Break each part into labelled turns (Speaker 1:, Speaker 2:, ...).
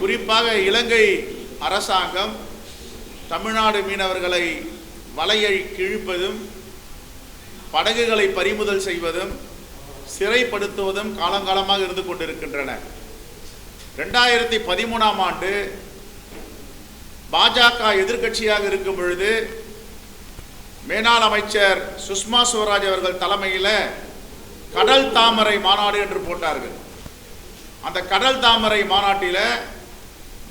Speaker 1: குறிப்பாக இலங்கை அரசாங்கம் தமிழ்நாடு மீனவர்களை வலையை கிழிப்பதும் படகுகளை பறிமுதல் செய்வதும் சிறைப்படுத்துவதும் காலங்காலமாக இருந்து கொண்டிருக்கின்றன. ரெண்டாயிரத்தி பதிமூணாம் ஆண்டு பாஜக எதிர்க்கட்சியாக இருக்கும் பொழுது மேனாள் அமைச்சர் சுஷ்மா சுவராஜ் அவர்கள் தலைமையில் கடல் தாமரை மாநாடு என்று போட்டார்கள். அந்த கடல் தாமரை மாநாட்டில்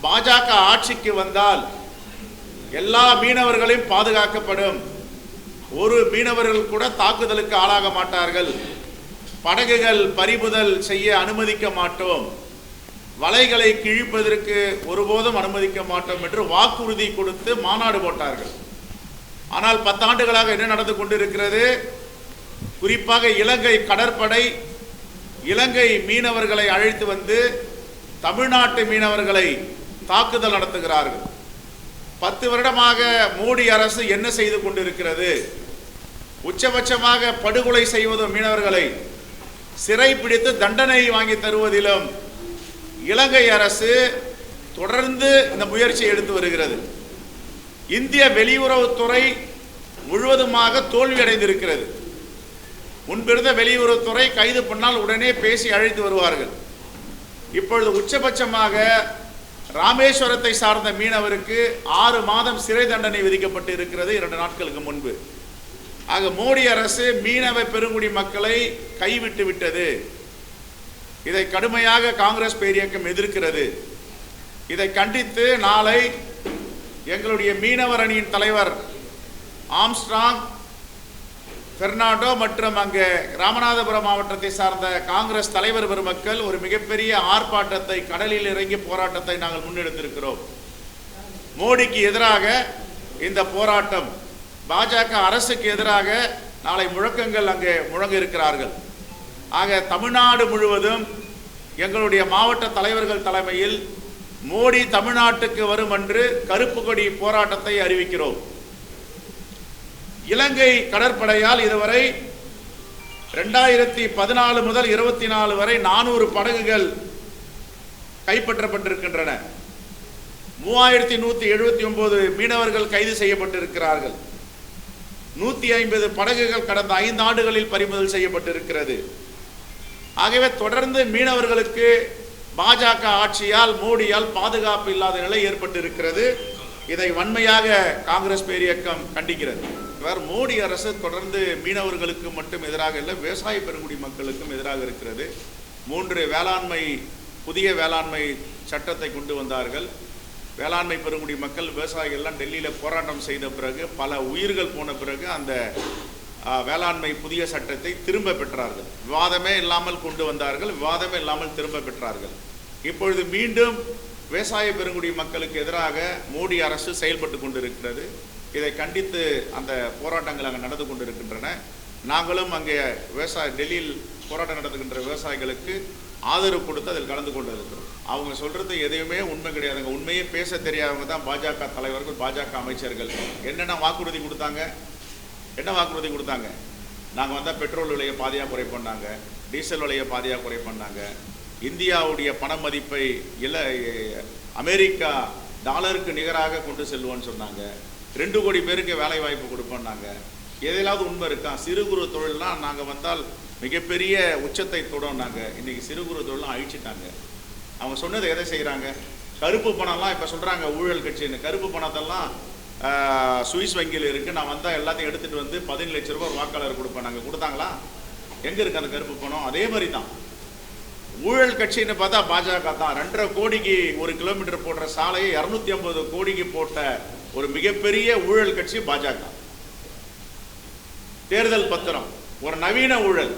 Speaker 1: பாஜக ஆட்சிக்கு வந்தால் எல்லா மீனவர்களையும் பாதுகாக்கப்படும். ஒரு மீனவர்கள் கூட தாக்குதலுக்கு ஆளாக மாட்டார்கள். படகுகள் பறிமுதல் செய்ய அனுமதிக்க மாட்டோம். வலைகளை கிழிப்பதற்கு ஒருபோதும் அனுமதிக்க மாட்டோம் என்று வாக்குறுதி கொடுத்து மாநாடு போட்டார்கள். ஆனால் பத்தாண்டுகளாக என்ன நடந்து கொண்டிருக்கிறது? குறிப்பாக இலங்கை கடற்படை இலங்கை மீனவர்களை அழைத்து வந்து தமிழ்நாட்டு மீனவர்களை தாக்குதல் நடத்துகிறார்கள். பத்து வருடமாக மோடி அரசு என்ன செய்து கொண்டிருக்கிறது? உச்சபட்சமாக படுகொலை செய்வதும் மீனவர்களை சிறை பிடித்து தண்டனை வாங்கி தருவதிலும் இலங்கை அரசு தொடர்ந்து இந்த முயற்சியை எடுத்து வருகிறது. இந்திய வெளியுறவுத்துறை முழுவதுமாக தோல்வியடைந்திருக்கிறது முன்பிருந்த வெளியுறவுத்துறை கைது பண்ணால் உடனே பேசி அழைத்து வருவார்கள். இப்பொழுது உச்சபட்சமாக ராமேஸ்வரத்தை சார்ந்த மீனவருக்கு ஆறு மாதம் சிறை தண்டனை விதிக்கப்பட்டு இருக்கிறது இரண்டு நாட்களுக்கு முன்பு. ஆக மோடி அரசு மீனவ பெருங்குடி மக்களை கைவிட்டு விட்டது. இதை கடுமையாக காங்கிரஸ் பேரியக்கம் எதிர்க்கிறது. இதை கண்டித்து நாளை எங்களுடைய மீனவர் அணியின் தலைவர் ஆம்ஸ்ட்ராங் பெர்னாண்டோ மற்றும் அங்கே ராமநாதபுரம் மாவட்டத்தை சார்ந்த காங்கிரஸ் தலைவர் பெருமக்கள் ஒரு மிகப்பெரிய ஆர்ப்பாட்டத்தை கடலில் இறங்கி போராட்டத்தை நாங்கள் முன்னெடுத்திருக்கிறோம். மோடிக்கு எதிராக இந்த போராட்டம் பாஜக அரசுக்கு எதிராக நாளை முழக்கங்கள் அங்கே முழங்க இருக்கிறார்கள். ஆக தமிழ்நாடு முழுவதும் எங்களுடைய மாவட்ட தலைவர்கள் தலைமையில் மோடி தமிழ்நாட்டுக்கு வரும் என்று கருப்பு கொடி போராட்டத்தை அறிவிக்கிறோம். இலங்கை கடற்படையால் இதுவரை ரெண்டாயிரத்தி பதினாலு முதல் இருபத்தி நாலு வரை நானூறு படகுகள் கைப்பற்றப்பட்டிருக்கின்றன. மூவாயிரத்தி நூற்றி எழுபத்தி ஒன்பது மீனவர்கள் கைது செய்யப்பட்டிருக்கிறார்கள். நூற்றி ஐம்பது படகுகள் கடந்த ஐந்து ஆண்டுகளில் பறிமுதல் செய்யப்பட்டிருக்கிறது. ஆகவே தொடர்ந்து மீனவர்களுக்கு பாஜக ஆட்சியால் மோடியால் பாதுகாப்பு இல்லாத நிலை ஏற்பட்டிருக்கிறது. இதை வன்மையாக காங்கிரஸ் பேரியக்கம் கண்டிக்கிறது. இவர் மோடி அரசு தொடர்ந்து மீனவர்களுக்கு மட்டும் எதிராக இல்லை விவசாய பெருங்குடி மக்களுக்கும் எதிராக இருக்கிறது. மூன்று வேளாண்மை புதிய வேளாண்மை சட்டத்தை கொண்டு வந்தார்கள். வேளாண்மை பெருங்குடி மக்கள் விவசாயிகள்லாம் டெல்லியில் போராட்டம் செய்த பிறகு பல உயிர்கள் போன பிறகு அந்த வேளாண்மை புதிய சட்டத்தை திரும்ப பெற்றார்கள். விவாதமே இல்லாமல் கொண்டு வந்தார்கள் விவாதமே இல்லாமல் திரும்ப பெற்றார்கள். இப்பொழுது மீண்டும் விவசாய பெருங்குடி மக்களுக்கு எதிராக மோடி அரசு செயல்பட்டு கொண்டிருக்கிறது. இதை கண்டித்து அந்த போராட்டங்கள் அங்கே நடந்து கொண்டிருக்கின்றன. நாங்களும் அங்கே விவசாய டெல்லியில் போராட்டம் நடத்துகின்ற விவசாயிகளுக்கு ஆதரவு கொடுத்து அதில் கலந்து கொண்டு இருக்கிறோம் அவங்க சொல்கிறது எதையுமே உண்மை கிடையாதுங்க. உண்மையே பேச தெரியாதவங்க தான் பாஜக தலைவர்கள் பாஜக அமைச்சர்கள். என்னென்ன வாக்குறுதி கொடுத்தாங்க? என்ன வாக்குறுதி கொடுத்தாங்க? நாங்கள் வந்தால் பெட்ரோல் விலையை பாதியாக குறை பண்ணாங்க. டீசல் விலையை பாதியாக குறை பண்ணாங்க. இந்தியாவுடைய பண மதிப்பை இல்லை அமெரிக்கா டாலருக்கு நிகராக கொண்டு செல்வோன்னு சொன்னாங்க. ரெண்டு கோடி பேருக்கு வேலை வாய்ப்பு கொடுப்போம்னாங்க. எதையாவது உண்மை இருக்கா? சிறு குறு தொழில்லாம் நாங்கள் வந்தால் மிகப்பெரிய உச்சத்தை தொடன்னாங்க இன்றைக்கி சிறு குறு தொழிலாம் அழிச்சிட்டாங்க. அவங்க சொன்னது எதை செய்கிறாங்க கருப்பு பணம்லாம் இப்போ சொல்கிறாங்க ஊழல் கட்சின்னு. கருப்பு பணத்தெல்லாம் சுவிஸ் வங்கியில் இருக்குது நான் வந்தால் எல்லாத்தையும் எடுத்துகிட்டு வந்து பதினஞ்சு லட்ச ரூபாய் வாக்காளர் கொடுப்பேன் நாங்கள் கொடுத்தாங்களா? எங்கே இருக்குது அந்த கருப்பு பணம்? அதே மாதிரி தான். ஊழல் கட்சின்னு பார்த்தா பாஜக தான். ரெண்டரை கோடிக்கு ஒரு கிலோமீட்டர் போடுற சாலையை இரநூத்தி ஐம்பது கோடிக்கு போட்ட ஒரு மிகப்பெரிய ஊழல் கட்சி பாஜக. தேர்தல் பத்திரம் ஒரு நவீன ஊழல்.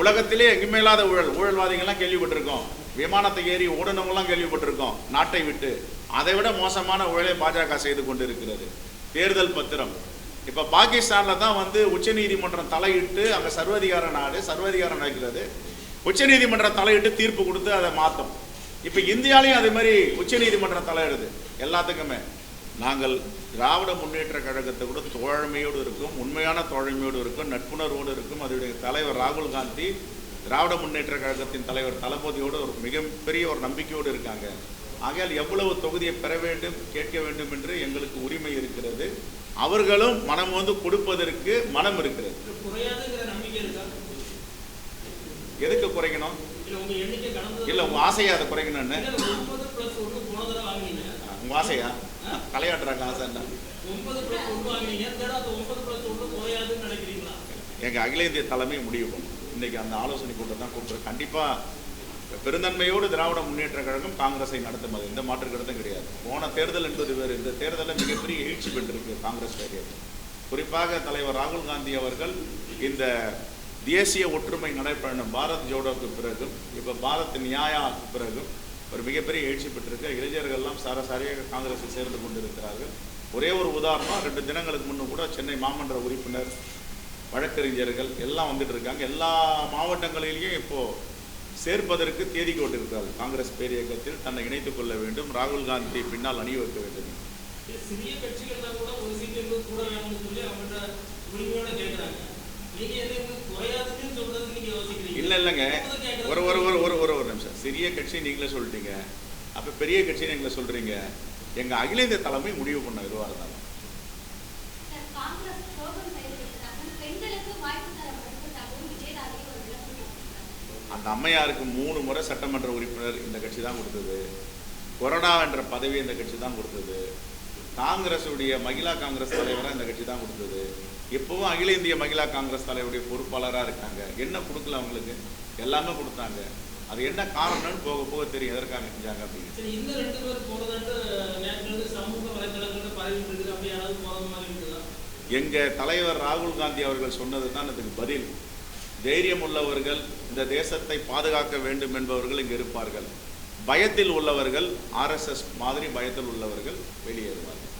Speaker 1: உலகத்திலே எங்குமே இல்லாத ஊழல்? ஊழல்வாதிகள்லாம் கேள்விப்பட்டிருக்கோம். விமானத்தை ஏறி ஓடுனவங்களாம் கேள்விப்பட்டிருக்கோம். நாட்டை விட்டு. அதை விட மோசமான ஊழலை பாஜக செய்து கொண்டிருக்கிறது. தேர்தல் பத்திரம். இப்போ பாகிஸ்தானில் தான் வந்து உச்சநீதிமன்றம் தலையிட்டு அங்கே சர்வதிகார நாடு சர்வதிகாரம் நடக்கிறது. உச்சநீதிமன்றம் தலையிட்டு தீர்ப்பு கொடுத்து அதை மாற்றும் இப்போ இந்தியாலையும் அதே மாதிரி உச்சநீதிமன்றம் தலையிடுது. எல்லாத்துக்குமே. நாங்கள் திராவிட முன்னேற்ற கழகத்தை கூட தோழமையோடு இருக்கும் உண்மையான தோழமையோடு இருக்கும் நட்புணர்வோடு இருக்கும். அதனுடைய தலைவர் ராகுல் காந்தி திராவிட முன்னேற்ற கழகத்தின் தலைவர் தளபதியோடு ஒரு மிகப்பெரிய ஒரு நம்பிக்கையோடு இருக்காங்க. ஆகையால் எவ்வளவு தொகுதியை பெற வேண்டும் கேட்க வேண்டும் என்று எங்களுக்கு உரிமை இருக்கிறது. அவர்களும் மனம் வந்து கொடுப்பதற்கு மனம் இருக்கிறது. எதுக்கு குறைக்கணும்?
Speaker 2: இல்ல உங்க எண்ணிக்கை கடந்தது
Speaker 1: இல்லை உங்க ஆசையா அதை குறைக்கணும்னு.
Speaker 2: இல்ல, ஒன்பது பிளஸ் ஒன்று போன தடவை வாங்கினீங்க.
Speaker 1: உங்க ஆசையா? தலையாட்டுறாங்க ஆசை என்ன?
Speaker 2: ஒன்பது பிளஸ் ஒன்று வாங்கினீங்க இந்த தடவை அந்த ஒன்பது பிளஸ் ஒன்று குறையாதுன்னு நினைக்கிறீங்களா?
Speaker 1: எங்கள் அகில இந்திய தலைமை முடிவு. இன்னைக்கு அந்த ஆலோசனை கூட்டம் தான் கூப்பிட்டு கண்டிப்பாக பெருந்தன்மையோடு திராவிட முன்னேற்ற கழகம் காங்கிரஸை நடத்தும் அது. எந்த மாற்று கருத்தும் கிடையாது. போன தேர்தல் என்பது வேறு. இந்த தேர்தலில் மிகப்பெரிய எழுச்சி பெற்றிருக்கு காங்கிரஸ் வேரியர் குறிப்பாக தலைவர் ராகுல் காந்தி அவர்கள் இந்த தேசிய ஒற்றுமை நடைபயணம் பாரத் ஜோடோக்கு பிறகும் இப்போ பாரத் நியாயாக்கு பிறகும் ஒரு மிகப்பெரிய எழுச்சி பெற்றிருக்கு. இளைஞர்கள்லாம் சாரசாரியாக காங்கிரஸில் சேர்ந்து கொண்டிருக்கிறார்கள். ஒரே ஒரு உதாரணம் ரெண்டு தினங்களுக்கு முன்னும் கூட சென்னை மாமன்ற உறுப்பினர் வழக்கறிஞர்கள் எல்லாம் வந்துட்டு இருக்காங்க. எல்லா மாவட்டங்களிலேயும் இப்போ சேர்ப்பதற்கு தேதி கொண்டிருக்கிறார்கள் காங்கிரஸ் பேரியக்கத்தில் தன்னை இணைத்துக் கொள்ள வேண்டும். ராகுல் காந்தியை பின்னால் அணி வைக்க வேண்டும்.
Speaker 2: சிறிய கட்சிகள்னா கூட ஒரு சீட்டு இருந்து கூட வேணும்னு சொல்லி அவங்கள்ட்ட உரிமையோட கேட்கறாங்க நீங்க எதுவும் குறையாதுன்னு சொல்றது நீங்க யோசிக்கிறீங்க.
Speaker 1: இல்ல இல்லைங்க. ஒரு ஒரு ஒரு ஒரு ஒரு ஒரு நிமிஷம் சிறிய கட்சி நீங்களே சொல்லிட்டீங்க அப்ப பெரிய கட்சி நீங்களே சொல்றீங்க. எங்க அகில இந்திய தலைமை முடிவு பண்ண எதுவாக இருந்தாலும். அந்த அம்மையாருக்கு மூணு முறை சட்டமன்ற உறுப்பினர் இந்த கட்சி தான் கொடுத்தது. கொறடா என்ற பதவி இந்த கட்சி தான் கொடுத்தது. காங்கிரஸுடைய மகிழா காங்கிரஸ் தலைவராக இந்த கட்சி தான் கொடுத்தது. இப்போவும் அகில இந்திய மகிழா காங்கிரஸ் தலைவருடைய பொறுப்பாளராக இருக்காங்க. என்ன கொடுக்கல அவங்களுக்கு? எல்லாமே கொடுத்தாங்க. அது என்ன காரணம்னு போக போக தெரியும். எதற்காக செஞ்சாங்க அப்படின்னு.
Speaker 2: சரி இந்த ரெண்டு பேர் போறதாட்டு நேற்று வந்து சமூக வலைதளங்கள்ல பரவிட்டு இருக்குது அப்படி யாராவது போறது மாதிரி இருக்குதா?
Speaker 1: எங்க தலைவர் ராகுல் காந்தி அவர்கள் சொன்னது தான் அதுக்கு பதில். தைரியம் உள்ளவர்கள் இந்த தேசத்தை பாதுகாக்க வேண்டும் என்பவர்கள் இங்கு இருப்பார்கள். பயத்தில் உள்ளவர்கள் ஆர்எஸ்எஸ் மாதிரி பயத்தில் உள்ளவர்கள் வெளியேறுவார்கள்.